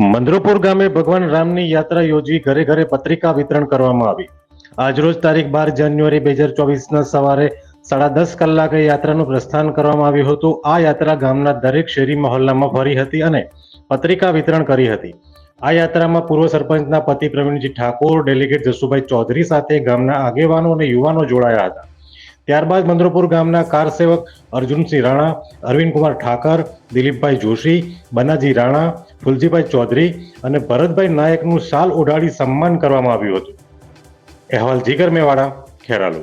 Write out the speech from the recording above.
મંદરોપુર ગામે ભગવાન રામની યાત્રા યોજી ઘરે ઘરે પત્રિકા વિતરણ કરવામાં આવી. આજરોજ તારીખ બાર જાન્યુઆરી બે હજાર ચોવીસના સવારે સાડા દસ કલાકે યાત્રાનું પ્રસ્થાન કરવામાં આવ્યું હતું. આ યાત્રા ગામના દરેક શેરી મહોલ્લામાં ફરી હતી અને પત્રિકા વિતરણ કરી હતી. આ યાત્રામાં પૂર્વ સરપંચના પતિ પ્રવીણજી ઠાકોર, ડેલિગેટ જસુભાઈ ચૌધરી સાથે ગામના આગેવાનો અને યુવાનો જોડાયા હતા. ત્યારબાદ મંદ્રપુર ગામના કાર સેવક અર્જુનસિંહ રાણા, અરવિંદકુમાર ઠાકર, દિલીપભાઈ જોશી, બનાજી રાણા, ફુલજીભાઈ ચૌધરી અને ભરતભાઈ નાયકનું શાલ ઓઢાડી સન્માન કરવામાં આવ્યું હતું. અહેવાલ જીગર મેવાડા, ખેરાલુ.